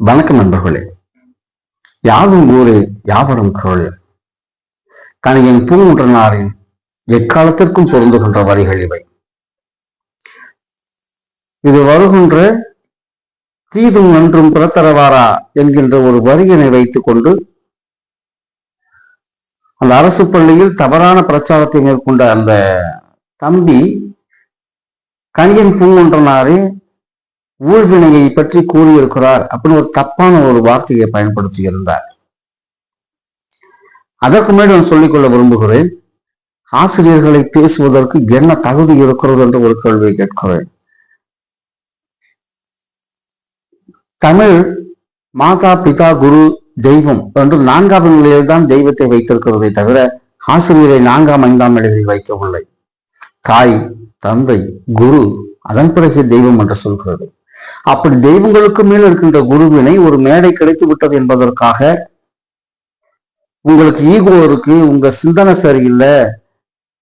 வணக்கம் நண்பர்களே. யாதும் ஊரே யாவரும் குரலில் கணியன் பூங்குன்றனாரின் எக்காலத்திற்கும் பொருந்துகின்ற வரிகள் இவை. இது வருகின்ற தீதும் நன்றும் பிறத்தரவாரா என்கின்ற ஒரு வரியினை வைத்துக் கொண்டு அந்த அரசு பள்ளியில் தவறான பிரச்சாரத்தை மேற்கொண்ட அந்த தம்பி கணியன் பூங்குன்றனாரே ஊழ்வினையை பற்றி கூறியிருக்கிறார் அப்படின்னு ஒரு தப்பான ஒரு வார்த்தையை பயன்படுத்தி இருந்தார். அதற்கு முன்னாடி நான் சொல்லிக்கொள்ள விரும்புகிறேன் ஆசிரியர்களை பேசுவதற்கு என்ன தகுதி இருக்கிறது என்று ஒரு கேள்வியை கேட்கிறேன். தமிழ் மாதா பிதா குரு தெய்வம் என்று நான்காவது நிலையில் தான் தெய்வத்தை வைத்திருக்கிறதை தவிர ஆசிரியரை நான்காம் ஐந்தாம் நிலையில் வைக்கவில்லை. தாய் தந்தை குரு அதன் பிறகு தெய்வம் என்று சொல்கிறது. அப்படி தெய்வங்களுக்கு மேல் இருக்கின்ற குருவினை ஒரு மேடை கிடைத்து விட்டது என்பதற்காக உங்களுக்கு ஈகோ இருக்கு உங்க சிந்தனை சரியில்லை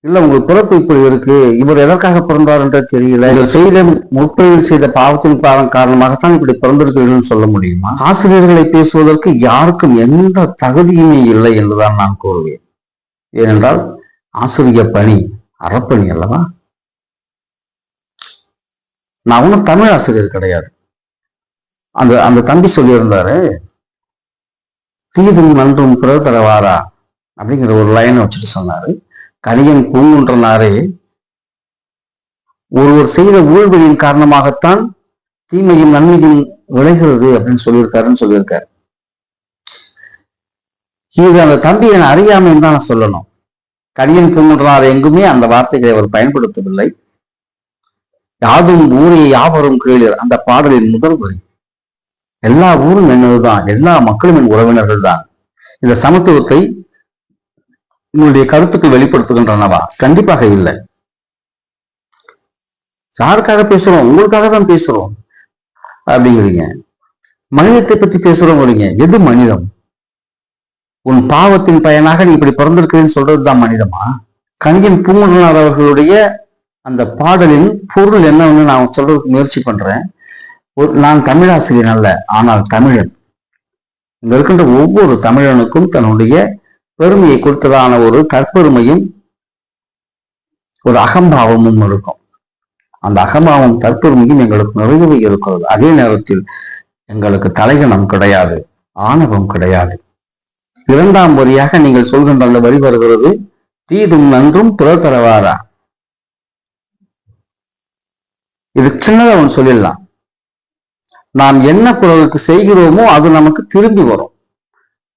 இல்ல உங்க பிறப்பு இப்படி இருக்கு இவர் எதற்காக பிறந்தார் என்று தெரியல. இவர் செய்த முற்பதிவு செய்த பாவத்தின் பாவம் காரணமாகத்தான் இப்படி பிறந்திருக்கிறீர்கள் சொல்ல முடியுமா? ஆசிரியர்களை பேசுவதற்கு யாருக்கும் எந்த தகுதியுமே இல்லை என்றுதான் நான் கூறுவேன். ஏனென்றால் ஆசிரியர் பணி அறப்பணி அல்லவா? நான் ஒன்றும் தமிழ் ஆசிரியர் கிடையாது. அந்த அந்த தம்பி சொல்லியிருந்தாரு தீதும் நன்றும் பிறர் தரவாரா அப்படிங்கிற ஒரு லைனை வச்சுட்டு சொன்னாரு. கணியன் கூங்குன்றனாரே ஒருவர் செய்த ஊழ்வெளியின் காரணமாகத்தான் தீமையும் நன்மையும் விளைகிறது அப்படின்னு சொல்லியிருக்காருன்னு சொல்லியிருக்காரு. இது அந்த தம்பி என அறியாமைன்னு தான் நான் சொல்லணும். கணியன் பூங்குன்றனார் எங்குமே அந்த வார்த்தைகளை அவர் பயன்படுத்தவில்லை. யாதும் ஊரே யாவரும் கேளீர். அந்த பாடலின் முதல் வரி. எல்லா ஊரும் என்னதுதான்? எல்லா மக்களும் என் உறவினர்கள் தான் இந்த சமத்துவத்தை உங்களுடைய கருத்துக்கள் வெளிப்படுத்துகின்றனவா? கண்டிப்பாக இல்லை. யாருக்காக பேசுறோம்? உங்களுக்காக தான் பேசுறோம். அப்படிங்கிறீங்க. மனிதத்தை பத்தி பேசுறோங்கிறீங்க. எது மனிதம்? உன் பாவத்தின் பயனாக நீ இப்படி பிறந்திருக்கிறேன்னு சொல்றதுதான் மனிதமா? கணிகன் பூங்குன்றனார் அவர்களுடைய அந்த பாடலின் பொருள் என்னன்னு நான் சொல்றதுக்கு முயற்சி பண்றேன். ஒரு நான் தமிழாசிரியர் அல்ல ஆனால் தமிழன். இங்க இருக்கின்ற ஒவ்வொரு தமிழனுக்கும் தன்னுடைய பெருமையை கொடுத்ததான ஒரு தற்பெருமையும் ஒரு அகம்பாவமும் இருக்கும். அந்த அகம்பாவம் தற்பெருமையும் எங்களுக்கு நிறையவே இருக்கிறது. அதே நேரத்தில் எங்களுக்கு தலைகணம் கிடையாது ஆணவம் கிடையாது. இரண்டாம் வரியாக நீங்கள் சொல்கின்ற அந்த வரி வருகிறது தீதும் நன்றும் பிறர் தரவாரா? இது சின்னதாக ஒன்று சொல்லிடலாம். நாம் என்ன பிறருக்கு செய்கிறோமோ அது நமக்கு திரும்பி வரும்.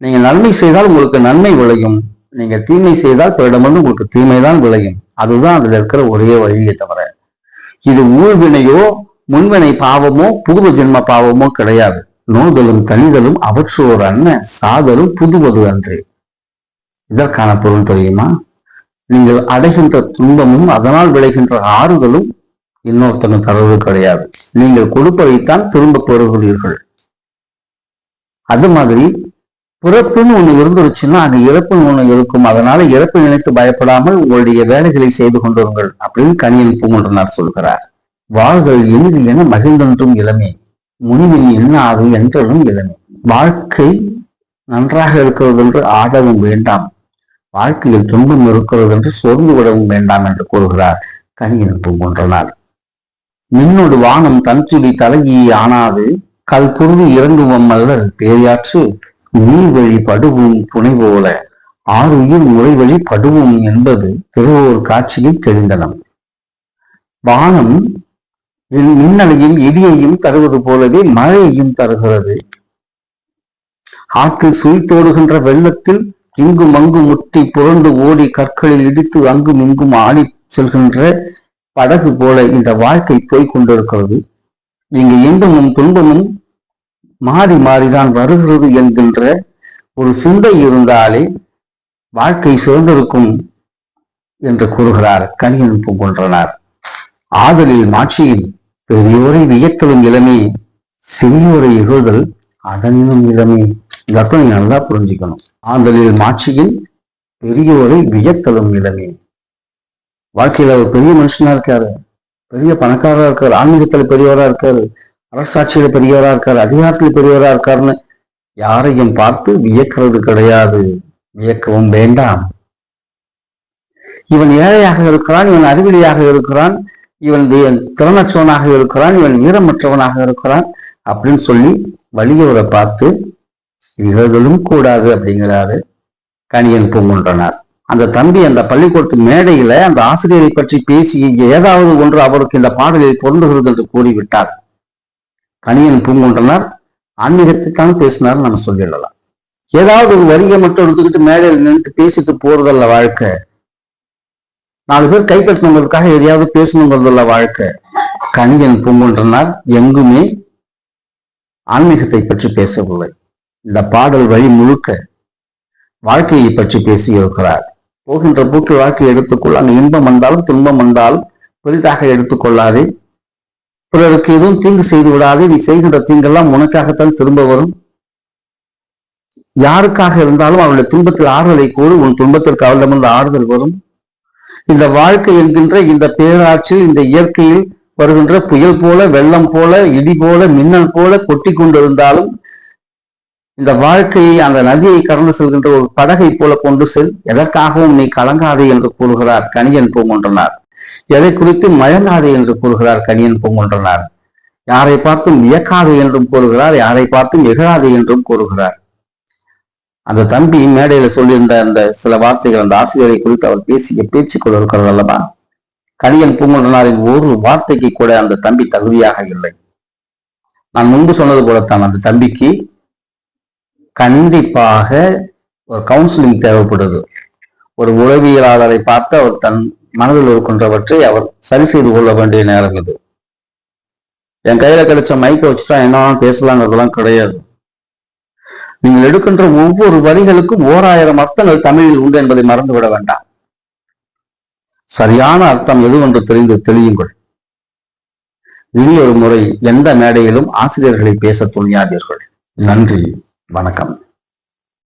நீங்க நன்மை செய்தால் உங்களுக்கு நன்மை விளையும். நீங்க தீமை செய்தால் பிறரிடமிருந்து உங்களுக்கு தீமை தான் விளையும். அதுதான் அதுல இருக்கிற ஒரே வழியை தவிர. இது ஊழ்வினையோ முன்வினை பாவமோ புதுவ ஜென்ம பாவமோ கிடையாது. நோதலும் தனிதலும் அவற்றோர் அன்ன சாதலும் புதுவது அன்று. இதற்கான பொருள் தெரியுமா? நீங்கள் அடைகின்ற துன்பமும் அதனால் விளைகின்ற ஆறுதலும் இன்னொருத்தங்க தருவது கிடையாது. நீங்கள் கொடுப்பதைத்தான் திரும்ப பெறுகிறீர்கள் அது மாதிரி பிறப்புன்னு ஒண்ணு இருந்துருச்சுன்னா அது இறப்புன்னு ஒண்ணு இருக்கும். அதனால இறப்பு நினைத்து பயப்படாமல் உங்களுடைய வேலைகளை செய்து கொண்டிருங்கள் அப்படின்னு கனியன் பூங்குன்றனார் சொல்கிறார். வாழ்தல் எளிது என மகிழ்ந்தென்றும் இளமே. முனிவின் ஆகு என்றதும் இளமே. வாழ்க்கை நன்றாக இருக்கிறது என்று ஆடவும் வேண்டாம். வாழ்க்கையில் துன்பம் இருக்கிறது என்று சோர்ந்து விடவும் வேண்டாம் என்று கூறுகிறார் கனியன் பூங்குன்றனார் மின்னொடு வானம் தன்சுடி தலையி ஆனாது கல் பொருதி இறங்குவம் அல்லல் பேரியாற்று. நீர் வழி படுவும் புனை போல ஆறுயிர் முறை வழி படுவோம் என்பது திருவோர் காட்சியில் தெரிந்தனம் வானம் மின்னலையும் இடியையும் தருவது போலவே மழையையும் தருகிறது. ஆற்றில் சுழித்தோடுகின்ற வெள்ளத்தில் இங்கும் அங்கும் முட்டி புரண்டு ஓடி கற்களில் இடித்து அங்கும் இங்கும் ஆடி செல்கின்ற படகு போல இந்த வாழ்க்கை போய் கொண்டிருக்கிறது. இங்கு இன்பமும் துன்பமும் மாறி மாறிதான் வருகிறது என்கின்ற ஒரு சிந்தை இருந்தாலே வாழ்க்கை சிறந்திருக்கும் என்று கூறுகிறார் கனியன் பூங்கொன்றனார். ஆதலில் மாட்சியில் பெரியோரை வியத்தலும் இளமே சிறியோரை இகழ்தல் அதனினும் இளமே. இந்த அர்த்தம் நல்லா புரிஞ்சுக்கணும். ஆதலில் மாட்சியில் பெரியோரை வியத்தலும் இளமே. வாழ்க்கையில ஒரு பெரிய மனுஷனா இருக்காரு. பெரிய பணக்காரரா இருக்காரு. ஆன்மீகத்துல பெரியவரா இருக்காரு. அரசாட்சியில பெரியவரா இருக்காரு. அதிகாரத்துல பெரியவரா இருக்காருன்னு யாரையும் பார்த்து வியக்கிறது கிடையாது. வியக்கவும் வேண்டாம். இவன் ஏழையாக இருக்கிறான் இவன் அறிவிலியாக இருக்கிறான் இவன் திறனற்றவனாக இருக்கிறான் இவன் வீரமற்றவனாக இருக்கிறான் அப்படின்னு சொல்லி வலியவரை பார்த்து இகழ்தலும் கூடாது அப்படிங்கிறாரு கணியன் பூங்குன்றனார். அந்த தம்பி அந்த பள்ளிக்கூடத்து மேடையில அந்த ஆசிரியரை பற்றி பேசி ஏதாவது ஒன்று அவருக்கு இந்த பாடலில் பொருந்துகிறது என்று கூறிவிட்டார். கணியன் பூங்குன்றனர் ஆன்மீகத்தை தான் பேசினார் நம்ம சொல்லிடலாம். ஏதாவது ஒரு வரியை மட்டும் எடுத்துக்கிட்டு மேடையில் நின்று பேசிட்டு போறதல்ல வாழ்க்கை. நாலு பேர் கை கட்டணுங்கிறதுக்காக எதையாவது பேசணுங்கிறதுல வாழ்க்கை. கணியன் பூங்குன்றனார் எங்குமே ஆன்மீகத்தை பற்றி பேசவில்லை. இந்த பாடல் வழி முழுக்க வாழ்க்கையை பற்றி பேசியிருக்கிறார். போகின்ற போக்கு வாக்கு எடுத்துக்கொள். அங்கு இன்பம் வந்தாலும் துன்பம் வந்தாலும் பெரிதாக எடுத்துக்கொள்ளாதே. பிறருக்கு எதுவும் தீங்கு செய்து விடாதே. நீ செய்கின்ற தீங்கெல்லாம் உனக்காகத்தான் திரும்ப வரும். யாருக்காக இருந்தாலும் அவளுடைய துன்பத்தில் ஆறுதலை கூறு. உன் துன்பத்திற்கு அவளிடமிருந்து ஆறுதல் வரும். இந்த வாழ்க்கை என்கின்ற இந்த பேராட்சியில் இந்த இயற்கையில் வருகின்ற புயல் போல வெள்ளம் போல இடி போல மின்னல் போல கொட்டி கொண்டிருந்தாலும் இந்த வாழ்க்கையை அந்த நதியை கடந்து செல்கின்ற ஒரு படகை போல கொண்டு செல் எதற்காகவும் நீ கலங்காதே என்று கூறுகிறார் கணியன் பூங்கொன்றனார். எதை குறித்து மயங்காதே என்று கூறுகிறார் கணியன் பூங்கொன்றனார். யாரை பார்த்தும் வியக்காதே என்றும் கூறுகிறார் யாரை பார்த்தும் எகழாதே என்றும் கூறுகிறார். அந்த தம்பி மேடையில சொல்லியிருந்த அந்த சில வார்த்தைகள் அந்த ஆசிரியரை குறித்து அவர் பேசிய பேச்சுக்குள் இருக்கிறது அல்லவா? கணியன் பூங்குன்றனாரின் ஒரு வார்த்தைக்கு கூட அந்த தம்பி தகுதியாக இல்லை. நான் முன்பு சொன்னது போலத்தான் அந்த தம்பிக்கு கண்டிப்பாக ஒரு கவுன்சிலிங் தேவைப்படுது. ஒரு உளவியலாளரை பார்த்து அவர் தன் மனதில் இருக்கின்றவற்றை அவர் சரி செய்து கொள்ள வேண்டிய நேரம் இது. என் கையில கிடைச்ச மைக்கை வச்சுட்டா என்ன பேசலாங்கிறதுலாம் கிடையாது. நீங்கள் எடுக்கின்ற ஒவ்வொரு வரிகளுக்கும் ஓராயிரம் அர்த்தங்கள் தமிழில் உண்டு என்பதை மறந்துவிட வேண்டாம். சரியான அர்த்தம் எது தெரிந்து தெளியுங்கள். இனி ஒரு முறை எந்த மேடையிலும் ஆசிரியர்களை பேச துணியாதீர்கள். நன்றி. வணக்கம்.